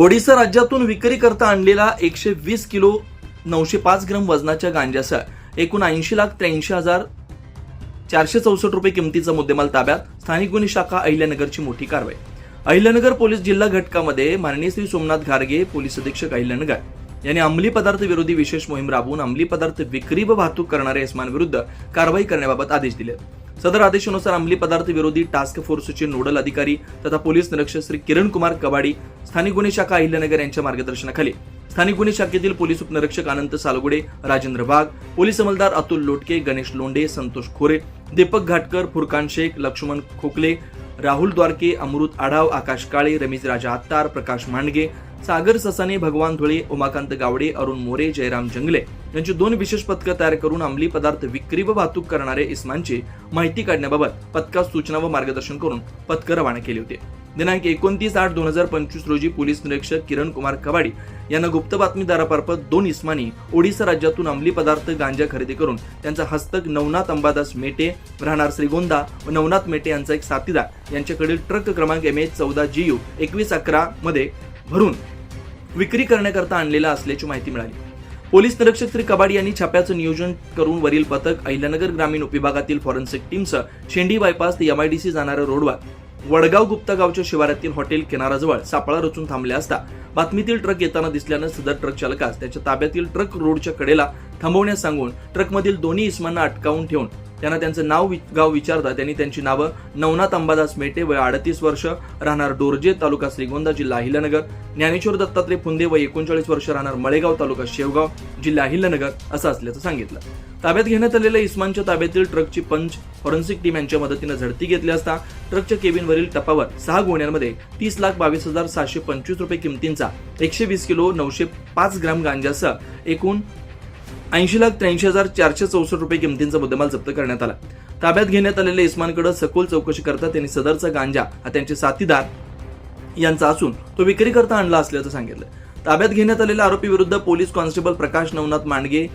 ओडिशा राज्यातून विक्री करता आणलेला एकशे वीस किलो नऊशे पाच ग्राम वजनाच्या गांज्याचा एकूण ऐंशी लाख त्र्याऐंशी हजार चारशे चौसष्ट रुपये किमतीचा मुद्देमाल ताब्यात. स्थानिक गुन्हे शाखा अहिल्यानगरची मोठी कारवाई. अहिल्यानगर पोलीस जिल्हा घटकामध्ये माननीय श्री सोमनाथ घारगे पोलीस अधीक्षक अहिल्यानगर यांनी अंमली पदार्थ विरोधी विशेष मोहीम राबवून अंमली पदार्थ विक्री व वाहतूक करणाऱ्या इसमांविरुद्ध कारवाई करण्याबाबत आदेश दिले. सदर आदेशानुसार अंमली पदार्थ विरोधी टास्क फोर्सचे नोडल अधिकारी तथा पोलीस निरीक्षक श्री किरण कुमार कबाडी स्थानिक गुन्हे शाखा अहिल्यानगर यांच्या मार्गदर्शनाखाली. स्थानिक गुन्हे शाखेतील पोलीस उपनिरीक्षक अनंत सालगुडे राजेंद्र वाघ पोलीस अंमलदार अतुल लोटके गणेश लोंडे संतोष खोरे दीपक घाटकर फुरकान शेख लक्ष्मण खोकले राहुल द्वारके अमृत आढाव आकाश काळे रमेश राजा आत्तार प्रकाश मांडगे सागर ससाने भगवान धुळे उमाकांत गावडे अरुण मोरे जयराम जंगले यांची दोन विशेष पथकं तयार करून अंमली पदार्थ विक्री व वाहतूक करणारे इस्मांची माहिती काढण्याबाबत पथकास सूचना व मार्गदर्शन करून पथकं रवाना केली होती. दिनांक एकोणतीस आठ दोन हजार पंचवीस रोजी पोलीस निरीक्षक किरण कुमार कबाडी यांना गुप्त बातमीदारामार्फत दोन इस्मानी ओडिशा राज्यातून अंमली पदार्थ गांजा खरेदी करून त्यांचा हस्तक नवनाथ अंबादास मेटे राहणार श्रीगोंदा व नवनाथ मेटे यांचा एक साथीदार यांच्याकडील ट्रक क्रमांक एम एच चौदा जी यू एकवीस अकरा मध्ये भरून विक्री करण्याकरता आणलेला असल्याची माहिती मिळाली. पोलीस निरीक्षक श्री कबाडी यांनी छाप्याचं नियोजन करून वरील पथक अहिल्यानगर ग्रामीण उपविभागातील फॉरेन्सिक टीमसह शेंडी बायपास ते एमआयडीसी जाणाऱ्या रोडवर वडगाव गुप्ता गावच्या शिवारातील हॉटेल किनाराजवळ सापळा रचून थांबले असता बातमीतील ट्रक येताना दिसल्यानं सदर ट्रक चालकास त्याच्या ताब्यातील ट्रक रोडच्या कडेला थांबवण्यास सांगून ट्रकमधील दोन्ही इस्मांना अटकावून ठेवून त्यांना त्यांचं नाव वि- गाव विचारता त्यांनी त्यांची नावं नवनाथ अंबादास मेटे वय अडतीस वर्ष राहणार डोरजे तालुका श्रीगोंदा जिल्हा अहिल्यानगर. ज्ञानेश्वर दत्तात्रय फुंदे व एकोणचाळीस वर्ष राहणार मळेगाव तालुका शेवगाव जिल्हा अहिल्यानगर असं असल्याचं सांगितलं. ताब्यात घेण्यात आलेल्या इस्मानच्या ताब्यातील ट्रकची पंच फॉरेन्सिक टीम यांच्या मदतीनं झडती घेतली असता ट्रकच्या केबिनवरील टपावर सहा गोण्यांमध्ये तीस लाख बावीस हजार सहाशे पंचवीस रुपये किमतींचा एकशे वीस किलो नऊशे पाच ग्राम गांजासह एकूण ऐंशी लाख त्र्याऐंशी हजार चारशे चौसष्ट रुपये किमतींचा मुद्देमाल जप्त करण्यात आला. ताब्यात घेण्यात आलेल्या इस्मानकडे सखोल चौकशी करता त्यांनी सदरचा गांजा हा त्यांचे साथीदार यांचा असून तो विक्री करता आणला असल्याचं सांगितलं. ताब्यात घेण्यात आलेल्या आरोपी विरुद्ध पोलीस कॉन्स्टेबल प्रकाश नवनाथ मांडगे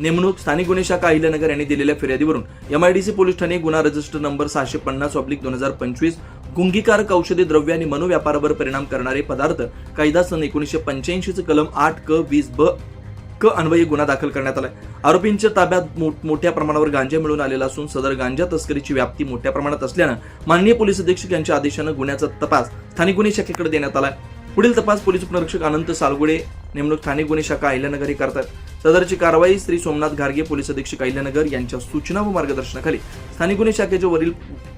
नेमणूक स्थानिक गुन्हे शाखा अहिल्यानगर यांनी दिलेल्या फिर्यादीवरून एमआयडीसी पोलीस ठाणे गुन्हा रजिस्टर नंबर सहाशे पन्नास ऑब्लिक दोन हजार पंचवीस गुंगीकारक औषधी द्रव्य आणि मनोव्यापारावर परिणाम करणारे पदार्थ कायदा सन एकोणीसशे पंच्याऐंशीचं कलम आठ क वीस ब क अन्वयी गुन्हा दाखल करण्यात आलाय. आरोपींच्या ताब्यात मोठ्या प्रमाणावर गांजा मिळून आलेला असून सदर गांजा तस्करीची व्याप्ती मोठ्या प्रमाणात असल्यानं माननीय पोलीस अधीक्षक यांच्या आदेशानं गुन्ह्याचा तपास स्थानिक गुन्हे शाखेकडे देण्यात आलाय. पुढील तपास पोलीस उपनिरीक्षक अनंत सालगुडे नेमणूक स्थानिक गुन्हे शाखा अहिल्यानगर हे करतात. सदरची कारवाई श्री सोमनाथ घारगे पोलीस अधीक्षक अहिल्यानगर यांच्या सूचना व मार्गदर्शनाखाली स्थानिक गुन्हे शाखेचे वरील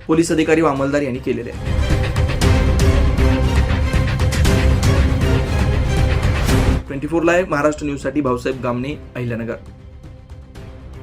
पोलीस अधिकारी व अंमलदार यांनी केलेले आहे. ट्वेंटी फोर लाईव्ह महाराष्ट्र न्यूजसाठी भाऊसाहेब गामणे अहिल्यानगर.